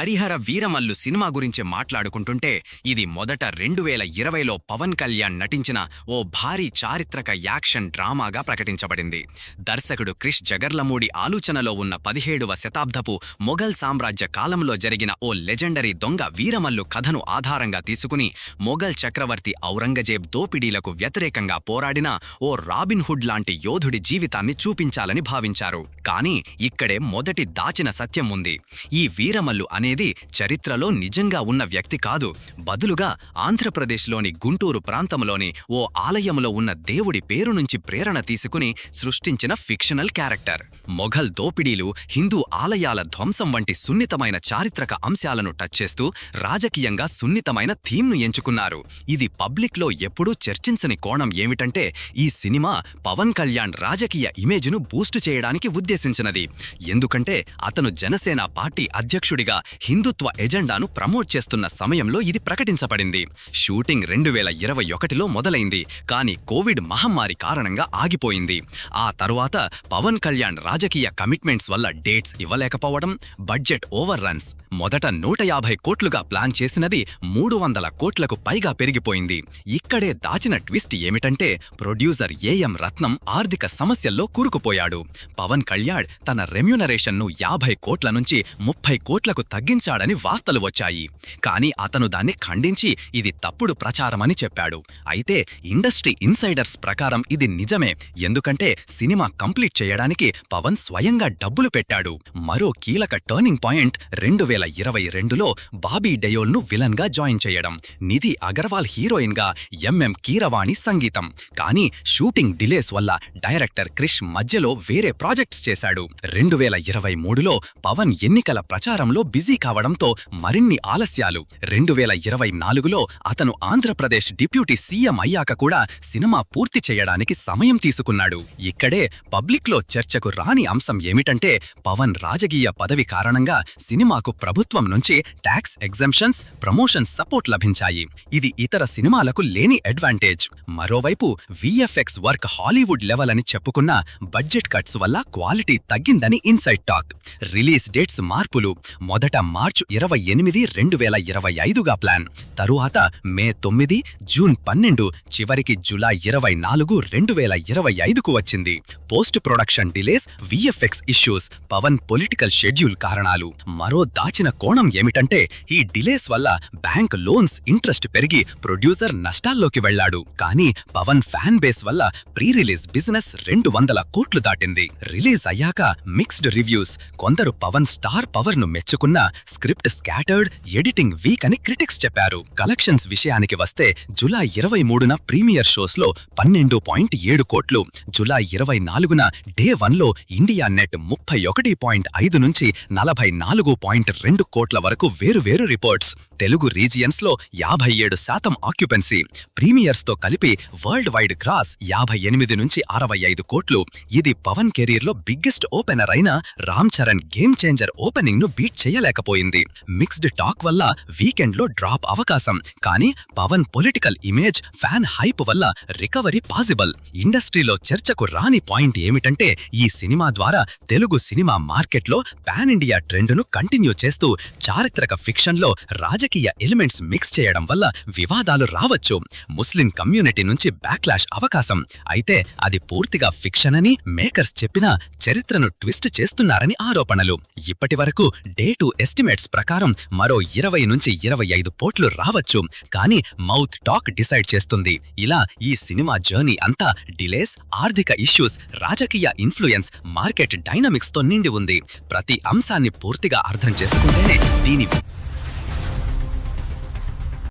Harihara Veeramallu cinema గురించి మాట్లాడుకుంటుంటే ఇది మొదట రెండు వేల ఇరవైలో పవన్ కళ్యాణ్ నటించిన ఓ భారీ చారిత్రక యాక్షన్ డ్రామాగా ప్రకటించబడింది. దర్శకుడు క్రిష్ జగర్లమూడి ఆలోచనలో ఉన్న పదిహేడవ శతాబ్దపు మొఘల్ సామ్రాజ్య కాలంలో జరిగిన ఓ లెజెండరీ దొంగ వీరమల్లు కథను ఆధారంగా తీసుకుని మొఘల్ చక్రవర్తి ఔరంగజేబ్ దోపిడీలకు వ్యతిరేకంగా పోరాడిన ఓ రాబిన్ హుడ్ లాంటి యోధుడి జీవితాన్ని చూపించాలని భావించారు. కానీ ఇక్కడే మొదటి దాచిన సత్యం ఉంది. ఈ వీరమల్లు అనే అనేది చరిత్రలో నిజంగా ఉన్న వ్యక్తి కాదు. బదులుగా ఆంధ్రప్రదేశ్లోని గుంటూరు ప్రాంతంలోని ఓ ఆలయంలో ఉన్న దేవుడి పేరు నుంచి ప్రేరణ తీసుకుని సృష్టించిన ఫిక్షనల్ క్యారెక్టర్. మొఘల్ దోపిడీలు హిందూ ఆలయాల ధ్వంసం వంటి సున్నితమైన చారిత్రక అంశాలను టచ్ చేస్తూ రాజకీయంగా సున్నితమైన థీమ్ను ఎంచుకున్నారు. ఇది పబ్లిక్లో ఎప్పుడూ చర్చించని కోణం ఏమిటంటే ఈ సినిమా పవన్ కళ్యాణ్ రాజకీయ ఇమేజ్ను బూస్టు చేయడానికి ఉద్దేశించినది. ఎందుకంటే అతను జనసేన పార్టీ అధ్యక్షుడిగా హిందుత్వ ఎజెండాను ప్రమోట్ చేస్తున్న సమయంలో ఇది ప్రకటించబడింది. షూటింగ్ రెండు వేల ఇరవై ఒకటిలో మొదలైంది. కానీ కోవిడ్ మహమ్మారి కారణంగా ఆగిపోయింది. ఆ తరువాత పవన్ కళ్యాణ్ రాజకీయ కమిట్మెంట్స్ వల్ల డేట్స్ ఇవ్వలేకపోవడం బడ్జెట్ ఓవర్ రన్స్ మొదట నూట యాభై కోట్లుగా ప్లాన్ చేసినది మూడు వందల కోట్లకు పైగా పెరిగిపోయింది. ఇక్కడే దాచిన ట్విస్ట్ ఏమిటంటే ప్రొడ్యూసర్ ఏఎం రత్నం ఆర్థిక సమస్యల్లో కూరుకుపోయాడు. పవన్ కళ్యాణ్ తన రెమ్యునరేషన్ను యాభై కోట్ల నుంచి ముప్పై కోట్లకు తగ్గి తగ్గించాడని వార్తలు వచ్చాయి. కానీ అతను దాన్ని ఖండించి ఇది తప్పుడు ప్రచారమని చెప్పాడు. అయితే ఇండస్ట్రీ ఇన్సైడర్స్ ప్రకారం ఇది నిజమే. ఎందుకంటే సినిమా కంప్లీట్ చేయడానికి పవన్ స్వయంగా డబ్బులు పెట్టాడు. మరో కీలక టర్నింగ్ పాయింట్ రెండు వేల ఇరవై రెండులో బాబీ డయోల్ను విలన్గా జాయిన్ చేయడం. నిధి అగర్వాల్ హీరోయిన్గా ఎంఎం కీరవాణి సంగీతం. కానీ షూటింగ్ డిలేస్ వల్ల డైరెక్టర్ క్రిష్ మధ్యలో వేరే ప్రాజెక్ట్స్ చేశాడు. రెండు వేల ఇరవై మూడులో పవన్ ఎన్నికల ప్రచారంలో బిజీ కావడంతో మరిన్ని ఆలస్యాలు. రెండు వేల ఇరవై నాలుగులో అతను ఆంధ్రప్రదేశ్ డిప్యూటీ సీఎం అయ్యాక కూడా సినిమా పూర్తి చేయడానికి సమయం తీసుకున్నాడు. ఇక్కడే పబ్లిక్లో చర్చకు రాని అంశం ఏమిటంటే పవన్ రాజకీయ పదవి కారణంగా సినిమాకు ప్రభుత్వం నుంచి ట్యాక్స్ ఎగ్జంప్షన్స్ ప్రమోషన్ సపోర్ట్ లభించాయి. ఇది ఇతర సినిమాలకు లేని అడ్వాంటేజ్. మరోవైపు విఎఫ్ఎక్స్ వర్క్ హాలీవుడ్ లెవెల్ అని చెప్పుకున్న బడ్జెట్ కట్స్ వల్ల క్వాలిటీ తగ్గిందని ఇన్సైడ్ టాక్. రిలీజ్ డేట్స్ మార్పులు. మొదట మార్చు ఇరవై ఎనిమిది రెండు వేల ఇరవై ఐదుగా ప్లాన్. తరువాత మే తొమ్మిది జూన్ పన్నెండు చివరికి జులై ఇరవై నాలుగు రెండు వేల ఇరవై ఐదుకు వచ్చింది. Post production delays VFX issues Pawan political schedule కారణాలు. మరో దాచిన కోణం ఏమిటంటే ఈ డిలేస్ వల్ల బ్యాంక్ లోన్స్ ఇంట్రెస్ట్ పెరిగి ప్రొడ్యూసర్ నష్టాల్లోకి వెళ్ళాడు. కానీ పవన్ ఫ్యాన్ బేస్ వల్ల ప్రీ రిలీజ్ బిజినెస్ రెండు వందల కోట్లు దాటింది. రిలీజ్ అయ్యాక మిక్స్డ్ రివ్యూస్ కొందరు పవన్ స్టార్ పవర్ను మెచ్చుకున్న స్క్రిప్ట్ స్కాటర్డ్ ఎడిటింగ్ వీక్ అని క్రిటిక్స్ చెప్పారు. కలెక్షన్స్ విషయానికి వస్తే జులై ఇరవై మూడున ప్రీమియర్ షోస్లో పన్నెండు పాయింట్ ఏడు కోట్లు. జులై ఇరవై నాలుగున డే వన్లో ఇండియా నెట్ ముప్పై ఒకటి పాయింట్ ఐదు నుంచి నలభై నాలుగు పాయింట్ రెండు కోట్ల వరకు వేరువేరు రిపోర్ట్స్. తెలుగు రీజియన్స్లో యాభై ఏడు శాతం ఆక్యుపెన్సీ. ప్రీమియర్స్తో కలిపి వరల్డ్ వైడ్ క్రాస్ యాభై ఎనిమిది నుంచి అరవై ఐదు కోట్లు. ఇది పవన్ కెరీర్లో బిగ్గెస్ట్ ఓపెనర్ అయిన రామ్ చరణ్ గేమ్ చేంజర్ ఓపెనింగ్ను బీట్ చేయలేకపోయింది మిక్స్డ్ టాక్ వల్ల వీకెండ్లో డ్రాప్ అవకాశం. కానీ Pawan political image fan hype వల్ల రికవరీ పాసిబుల్ ఇండస్ట్రీలో చర్చకు రాని పాయింట్ ఏమిటంటే ఈ సినిమా ద్వారా తెలుగు సినిమా మార్కెట్లో పాన్ ఇండియా ట్రెండ్ను కంటిన్యూ చేస్తూ చారిత్రక ఫిక్షన్లో రాజకీయ ఎలిమెంట్స్ మిక్స్ చేయడం వల్ల వివాదాలు రావచ్చు. ముస్లిం కమ్యూనిటీ నుంచి బ్యాక్లాష్ అవకాశం. అయితే అది పూర్తిగా ఫిక్షన్ అని మేకర్స్ చెప్పినా చరిత్రను ట్విస్ట్ చేస్తున్నారని ఆరోపణలు. ఇప్పటి వరకు డే టు ఎస్టిమేట్స్ ప్రకారం మరో ఇరవై నుంచి ఇరవై ఐదు పోట్లు రావచ్చు. కానీ మౌత్ టాక్ డిసైడ్ చేస్తుంది. ఇలా ఈ సినిమా జర్నీ అంతా డిలేస్ ఆర్థిక ఇష్యూస్ రాజకీయ ఇన్ఫ్లుయెన్స్ మార్కెట్ డైనమిక్స్తో నిండి ఉంది. ప్రతి అంశాన్ని పూర్తిగా అర్థం చేసుకుంటేనే దీని